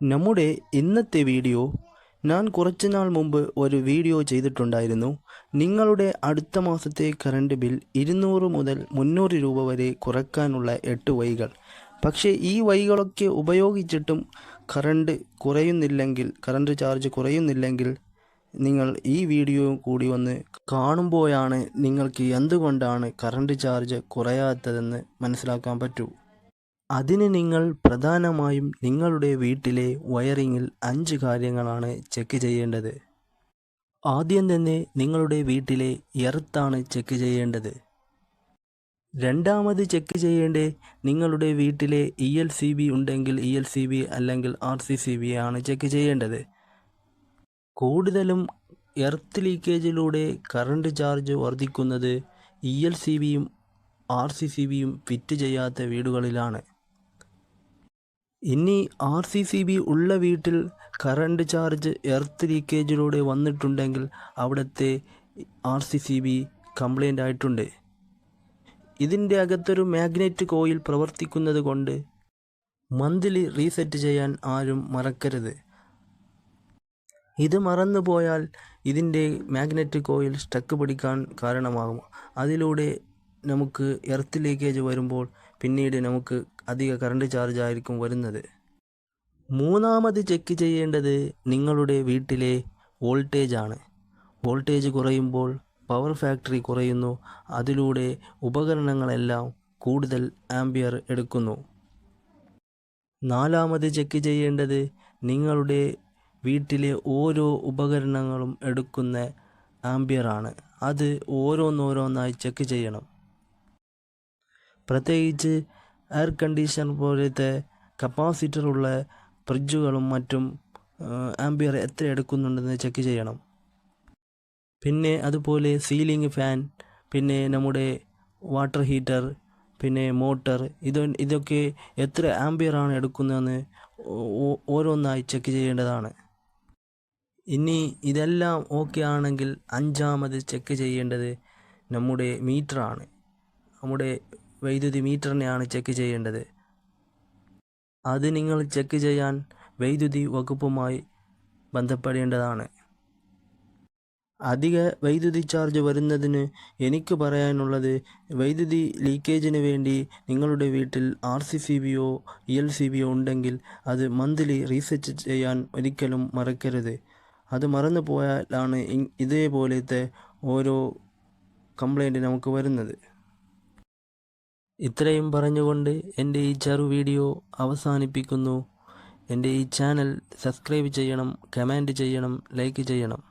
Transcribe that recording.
നമ്മുടെ ഇന്നത്തെ വീഡിയോ ഞാൻ കുറച്ച് നാൾ മുമ്പ് ഒരു വീഡിയോ ചെയ്തിട്ടുണ്ടായിരുന്നു. നിങ്ങളുടെ അടുത്ത മാസത്തെ കറണ്ട് ബിൽ ഇരുന്നൂറ് മുതൽ മുന്നൂറ് രൂപ വരെ കുറയ്ക്കാനുള്ള എട്ട് വഴികൾ. പക്ഷേ ഈ വഴികളൊക്കെ ഉപയോഗിച്ചിട്ടും കറണ്ട് കുറയുന്നില്ലെങ്കിൽ കറണ്ട് ചാർജ് കുറയുന്നില്ലെങ്കിൽ നിങ്ങൾ ഈ വീഡിയോ കൂടി ഒന്ന് കാണുമ്പോഴാണ് നിങ്ങൾക്ക് എന്തുകൊണ്ടാണ് കറണ്ട് ചാർജ് കുറയാത്തതെന്ന് മനസ്സിലാക്കാൻ പറ്റൂ. അതിന് നിങ്ങൾ പ്രധാനമായും നിങ്ങളുടെ വീട്ടിലെ വയറിങ്ങിൽ അഞ്ച് കാര്യങ്ങളാണ് ചെക്ക് ചെയ്യേണ്ടത്. ആദ്യം തന്നെ നിങ്ങളുടെ വീട്ടിലെ എർത്താണ് ചെക്ക് ചെയ്യേണ്ടത്. രണ്ടാമത് ചെക്ക് ചെയ്യേണ്ടത് നിങ്ങളുടെ വീട്ടിലെ ഇ എൽ സി ബി ഉണ്ടെങ്കിൽ ഇ എൽ സി ബി അല്ലെങ്കിൽ ആർ സി സി ബി ആണ് ചെക്ക് ചെയ്യേണ്ടത്. കൂടുതലും എർത്ത് ലീക്കേജിലൂടെ കറണ്ട് ചാർജ് വർദ്ധിക്കുന്നത് ഇ എൽ സി ബിയും ആർ സി സി ബിയും ഫിറ്റ് ചെയ്യാത്ത വീടുകളിലാണ്. ഇനി ആർ സി സി ബി ഉള്ള വീട്ടിൽ കറണ്ട് ചാർജ് എർത്ത് ലീക്കേജിലൂടെ വന്നിട്ടുണ്ടെങ്കിൽ അവിടുത്തെ R C C B complaint ആയിട്ടുണ്ട്. ഇതിന്റെ അകത്തൊരു മാഗ്നറ്റ് കോയിൽ പ്രവർത്തിക്കുന്നത് കൊണ്ട് മന്ത്ലി റീസെറ്റ് ചെയ്യാൻ ആരും മറക്കരുത്. ഇത് മറന്നു പോയാൽ ഇതിന്റെ മാഗ്നറ്റ് കോയിൽ സ്റ്റക്ക് പിടിക്കാൻ കാരണമാകും. അതിലൂടെ നമുക്ക് എർത്ത് ലീക്കേജ് വരുമ്പോൾ പിന്നീട് നമുക്ക് അധിക കറണ്ട് ചാർജ് ആയിരിക്കും വരുന്നത്. മൂന്നാമത് ചെക്ക് ചെയ്യേണ്ടത് നിങ്ങളുടെ വീട്ടിലെ വോൾട്ടേജ് ആണ്. വോൾട്ടേജ് കുറയുമ്പോൾ പവർ ഫാക്ടറി കുറയുന്നു. അതിലൂടെ ഉപകരണങ്ങളെല്ലാം കൂടുതൽ ആംബിയർ എടുക്കുന്നു. നാലാമത് ചെക്ക് ചെയ്യേണ്ടത് നിങ്ങളുടെ വീട്ടിലെ ഓരോ ഉപകരണങ്ങളും എടുക്കുന്ന ആംബിയറാണ് അത് ഓരോന്നോരോന്നായി ചെക്ക് ചെയ്യണം. പ്രത്യേകിച്ച് എയർ കണ്ടീഷൻ പോലത്തെ കപ്പാസിറ്ററുള്ള ഫ്രിഡ്ജുകളും മറ്റും ആംബിയർ എത്ര എടുക്കുന്നുണ്ടെന്ന് ചെക്ക് ചെയ്യണം. പിന്നെ അതുപോലെ സീലിംഗ് ഫാൻ പിന്നെ നമ്മുടെ വാട്ടർ ഹീറ്റർ പിന്നെ മോട്ടർ ഇത് ഇതൊക്കെ എത്ര ആംബിയറാണ് എടുക്കുന്നതെന്ന് ഓരോന്നായി ചെക്ക് ചെയ്യേണ്ടതാണ്. ഇനി ഇതെല്ലാം ഓക്കെ ആണെങ്കിൽ അഞ്ചാമത് ചെക്ക് ചെയ്യേണ്ടത് നമ്മുടെ മീറ്ററാണ് നമ്മുടെ വൈദ്യുതി മീറ്ററിനെയാണ് ചെക്ക് ചെയ്യേണ്ടത്. അത് നിങ്ങൾ ചെക്ക് ചെയ്യാൻ വൈദ്യുതി വകുപ്പുമായി ബന്ധപ്പെടേണ്ടതാണ്. അധിക വൈദ്യുതി ചാർജ് വരുന്നതിന് എനിക്ക് പറയാനുള്ളത് വൈദ്യുതി ലീക്കേജിന് വേണ്ടി നിങ്ങളുടെ വീട്ടിൽ ആർ സി സി ബിയോ ഇ എൽ സി ബിയോ ഉണ്ടെങ്കിൽ അത് മന്ത്ലി റീസെറ്റ് ചെയ്യാൻ ഒരിക്കലും മറക്കരുത്. അത് മറന്നു പോയാലാണ് ഇതേപോലത്തെ ഓരോ കംപ്ലൈന്റ് നമുക്ക് വരുന്നത്. ഇത്രയും പറഞ്ഞുകൊണ്ട് എന്റെ ഈ ചെറു വീഡിയോ അവസാനിപ്പിക്കുന്നു. എന്റെ ഈ ചാനൽ സബ്സ്ക്രൈബ് ചെയ്യണം കമന്റ് ചെയ്യണം ലൈക്ക് ചെയ്യണം.